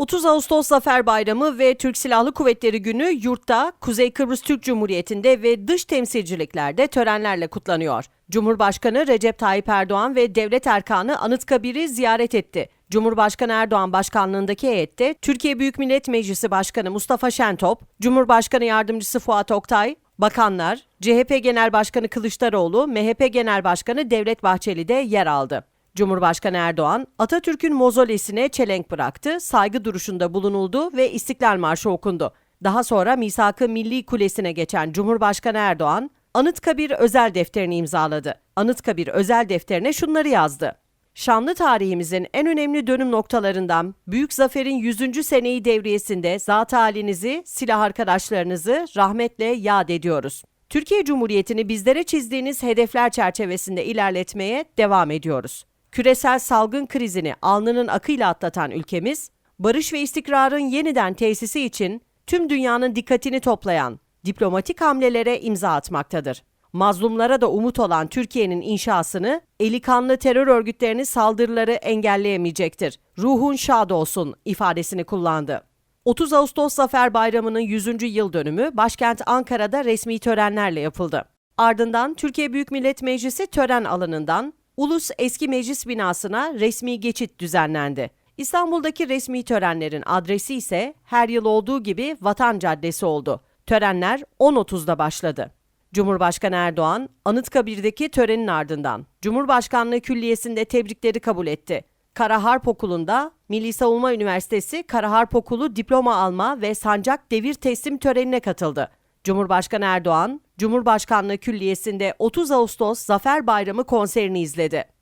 30 Ağustos Zafer Bayramı ve Türk Silahlı Kuvvetleri Günü yurtta, Kuzey Kıbrıs Türk Cumhuriyeti'nde ve dış temsilciliklerde törenlerle kutlanıyor. Cumhurbaşkanı Recep Tayyip Erdoğan ve devlet erkanı Anıtkabir'i ziyaret etti. Cumhurbaşkanı Erdoğan başkanlığındaki heyette Türkiye Büyük Millet Meclisi Başkanı Mustafa Şentop, Cumhurbaşkanı Yardımcısı Fuat Oktay, bakanlar, CHP Genel Başkanı Kılıçdaroğlu, MHP Genel Başkanı Devlet Bahçeli de yer aldı. Cumhurbaşkanı Erdoğan, Atatürk'ün mozolesine çelenk bıraktı, saygı duruşunda bulunuldu ve İstiklal Marşı okundu. Daha sonra Misak-ı Milli Kulesi'ne geçen Cumhurbaşkanı Erdoğan, Anıtkabir özel defterini imzaladı. Anıtkabir özel defterine şunları yazdı. Şanlı tarihimizin en önemli dönüm noktalarından Büyük Zafer'in 100. seneyi devriyesinde zat halinizi, silah arkadaşlarınızı rahmetle yad ediyoruz. Türkiye Cumhuriyeti'ni bizlere çizdiğiniz hedefler çerçevesinde ilerletmeye devam ediyoruz. Küresel salgın krizini alnının akıyla atlatan ülkemiz, barış ve istikrarın yeniden tesisi için tüm dünyanın dikkatini toplayan diplomatik hamlelere imza atmaktadır. Mazlumlara da umut olan Türkiye'nin inşasını, eli kanlı terör örgütlerinin saldırıları engelleyemeyecektir. Ruhun şad olsun ifadesini kullandı. 30 Ağustos Zafer Bayramı'nın 100. yıl dönümü başkent Ankara'da resmi törenlerle yapıldı. Ardından Türkiye Büyük Millet Meclisi tören alanından Ulus Eski Meclis binasına resmi geçit düzenlendi. İstanbul'daki resmi törenlerin adresi ise her yıl olduğu gibi Vatan Caddesi oldu. Törenler 10.30'da başladı. Cumhurbaşkanı Erdoğan, Anıtkabir'deki törenin ardından Cumhurbaşkanlığı Külliyesi'nde tebrikleri kabul etti. Kara Harp Okulu'nda Milli Savunma Üniversitesi Kara Harp Okulu diploma alma ve sancak devir teslim törenine katıldı. Cumhurbaşkanı Erdoğan, Cumhurbaşkanlığı Külliyesi'nde 30 Ağustos Zafer Bayramı konserini izledi.